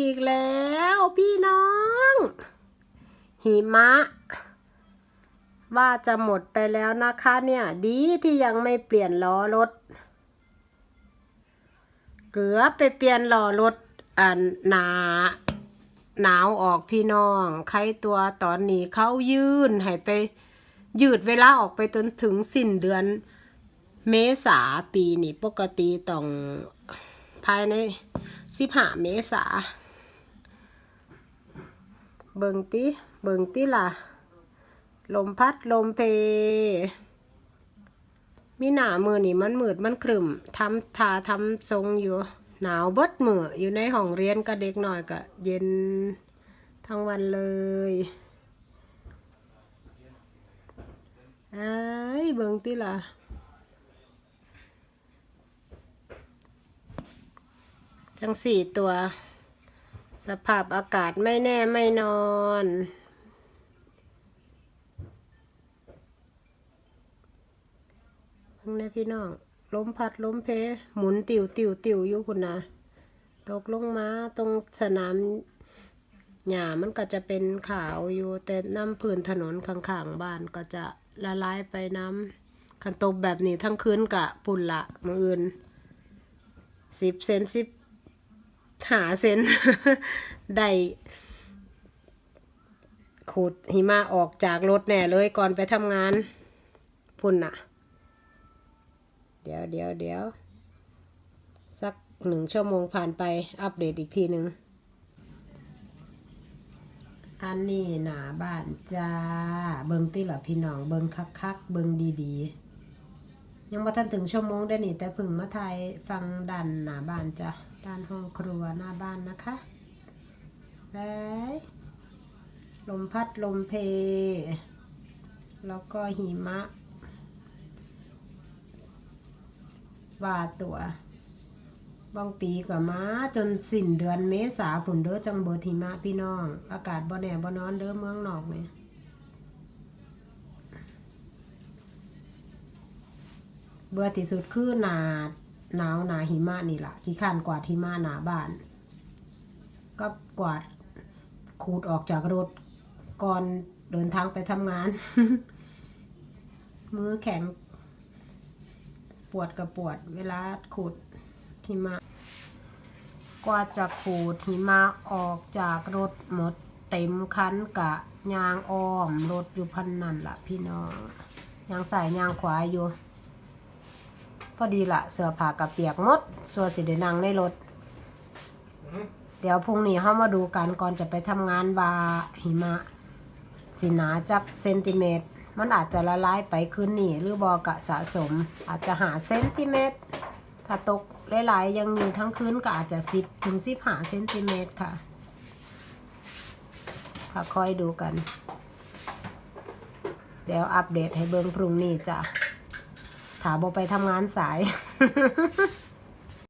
อีกแล้วพี่น้อง หิมะ ว่าจะหมดไปแล้วนะคะเนี่ย ดีที่ยังไม่เปลี่ยนล้อรถ เกือบไปเปลี่ยนล้อรถอ่าหนาหนาวออกพี่น้อง ใครตัวตอนนี้เขายืนให้ไป ยืดเวลาออกไปจนถึงสิ้นเดือน เมษาปีนี้ปกติต้อง ภายในสิบห้าเมษา เบิงติ เบิงติล่ะ ลมพัดลมเพ มีหนามือนี่มันมืดมันครึมทำทาทำทรงอยู่ หนาวเบิดมืออยู่ในห้องเรียนกับเด็กหน่อยก็เย็นทั้งวันเลยไอ้ยเบิงติล่ะ จังสี่ตัว สภาพอากาศไม่แน่ไม่นอนพิ่งนะพี่น้องล้มพัดล้มเพ หมุนติวติวติวอยู่คุณนะตกลงมาตรงสนามหญ้ามันก็จะเป็นขาวอยู่แต่น้ำพื้นถนนข้างๆบ้านก็จะละลายไปน้ำคันตกแบบนี้ทั้งคืนกะปุ่นละมืออื่นสิบเซนสิบ หาเซนได้ขูดหิมะออกจากรถแน่เลยก่อนไปทำงานพุ่นน่ะ เดี๋ยวเดี๋ยวเดี๋ยวสักหนึ่งชั่วโมงผ่านไปอัปเดตอีกทีหนึ่งอันนี้หนาบ้านจ้า เบิงติละพี่น้องเบิงคักๆเบิงดีๆ ยังมาทันถึงชั่วโมงได้นี่แต่พึ่งมาถ่ายฟังดันหนาบ้านจ้ะ ด้านห้องครัวหน้าบ้านนะคะแล้วลมพัดลมเพ แล้วก็หิมะว่าตัวบางปีก็มาจนสิ้นเดือนเมษาผุนเด้อจังเบิดหิมะพี่น้อง อากาศบ่แน่บ่นอนเด้อเมืองนอกเนี่ยเบื่อที่สุดคือหนา หนาวหนาหิมะนี่ล่ะขี้ข้านกวาดหิมะหนาบ้าน ก็กวาดขูดออกจากรถก่อนเดินทางไปทำงาน มือแข็ง ปวดกับปวดเวลาขูดหิมะ กว่าจะขูดหิมะออกจากรถหมดเต็มคันกะยางอ้อมรถอยู่พันนั่นละพี่น้องยางใส่ยางขวาอยู่ พอดีละเสื้อผ้ากับเปียกหมดส่วนสิเดนังในรถ เดี๋ยวพรุ่งนี้เข้ามาดูกันก่อนจะไปทำงานว่าหิมะ สิหนาจักเซนติเมตร มันอาจจะละลายไปคืนนี้หรือบอกะสะสม อาจจะหาเซนติเมตร ถ้าตกหลายๆยังอยู่ทั้งคืนก็อาจจะสิบถึงสิบหาเซนติเมตรค่ะค่ะคอยดูกัน เดี๋ยวอัปเดตให้เบิ่งพรุ่งนี้จ้ะ ถาบไปทำงานสาย